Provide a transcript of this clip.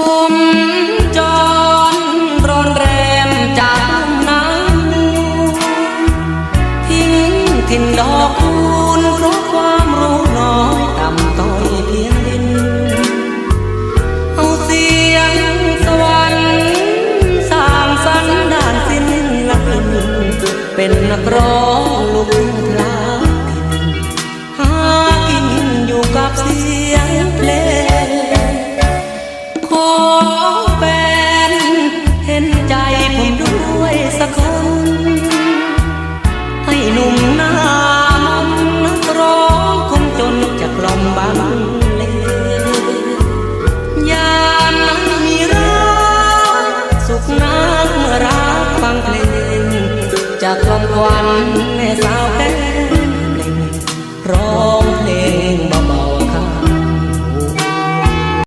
ผมจอรรอนแรมจากลุ่มน้ำทิ้งถิ่นดอกคูณเพราะความรู้น้อยต่ำต้อยเพียงดิน เอาเสียงสวรรค์สร้างสรรค์ด้านศิลปินเป็นนักร้องลูก จากคมวันแม่สาวแก